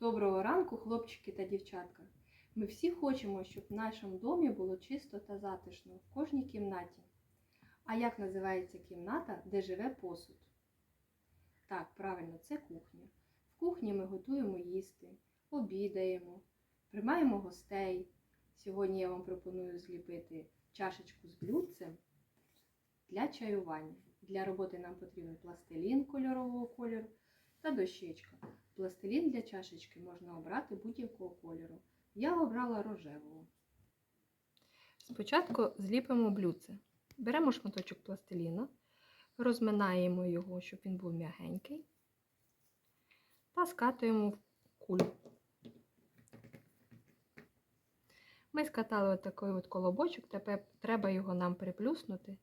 Доброго ранку, хлопчики та дівчатка. Ми всі хочемо, щоб в нашому домі було чисто та затишно в кожній кімнаті. А як називається кімната, де живе посуд? Так, правильно, це кухня. В кухні ми готуємо їсти, обідаємо, приймаємо гостей. Сьогодні я вам пропоную зліпити чашечку з блюдцем для чаювання. Для роботи нам потрібен пластилін кольорового кольору та дощечка. Пластилін для чашечки можна обрати будь-якого кольору. Я обрала рожевого. Спочатку зліпимо блюдце. Беремо шматочок пластиліна, розминаємо його, щоб він був м'ягенький, та скатуємо в кулю. Ми скатали отакий от колобочок, тепер треба його нам приплюснути,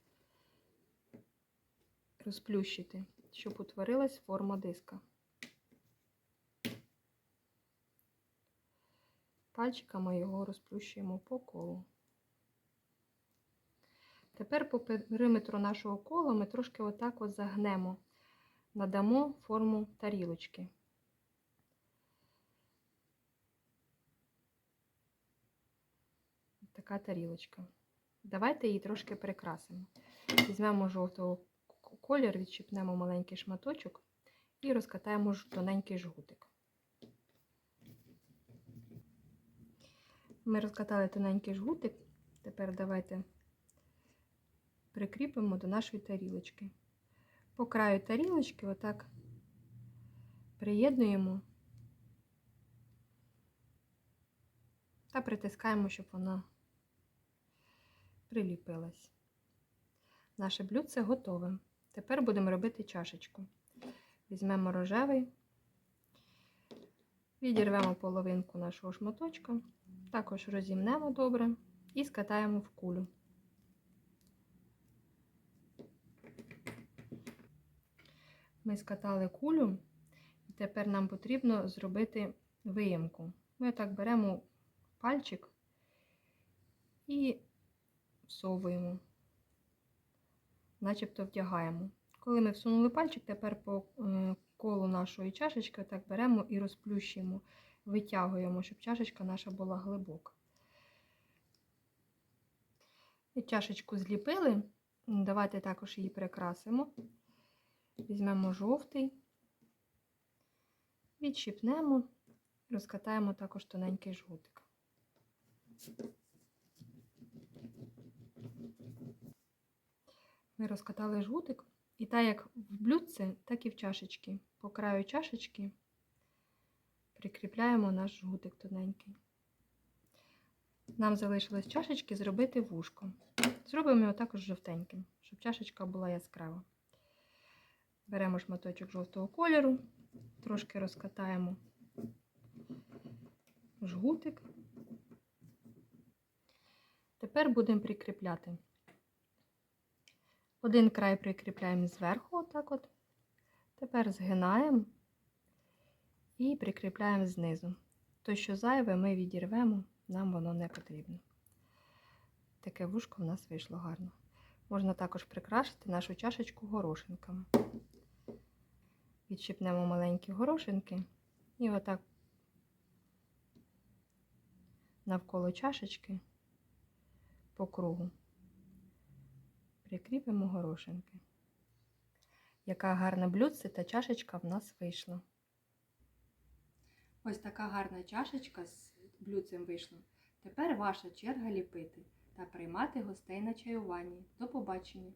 розплющити, щоб утворилась форма диска. Пальчиками його розплющуємо по колу. Тепер по периметру нашого кола ми трошки отак от загнемо, надамо форму тарілочки. Така тарілочка. Давайте її трошки прикрасимо. Візьмемо жовтого колір, відчіпнемо маленький шматочок і розкатаємо тоненький жгутик. Ми розкатали тоненький жгутик, тепер давайте прикріпимо до нашої тарілочки. По краю тарілочки отак приєднуємо та притискаємо, щоб вона приліпилась. Наше блюдце готове. Тепер будемо робити чашечку. Візьмемо рожевий, відірвемо половинку нашого шматочка, також розімнемо добре і скатаємо в кулю. Ми скатали кулю, і тепер нам потрібно зробити виємку. Ми так беремо пальчик і всовуємо, начебто вдягаємо. Коли ми всунули пальчик, тепер по колу нашої чашечки так беремо і розплющуємо, витягуємо, щоб чашечка наша була глибока. І чашечку зліпили, давайте також її прикрасимо. Візьмемо жовтий, відщипнемо, розкатаємо також тоненький жгутик. Ми розкатали жгутик, і так як в блюдце, так і в чашечки. По краю чашечки прикріпляємо наш жгутик тоненький. Нам залишилось чашечки зробити вушко. Зробимо його також жовтеньким, щоб чашечка була яскрава. Беремо шматочок жовтого кольору, трошки розкатаємо жгутик. Тепер будемо прикріпляти. Один край прикріпляємо зверху, отак от. Тепер згинаємо і прикріпляємо знизу. То, що зайве, ми відірвемо, нам воно не потрібно. Таке вушко в нас вийшло гарно. Можна також прикрасити нашу чашечку горошинками. Відщипнемо маленькі горошинки і отак навколо чашечки по кругу прикріпимо горошинки. Яка гарна блюдце та чашечка в нас вийшла. Ось така гарна чашечка з блюдцем вийшла. Тепер ваша черга ліпити та приймати гостей на чаюванні. До побачення!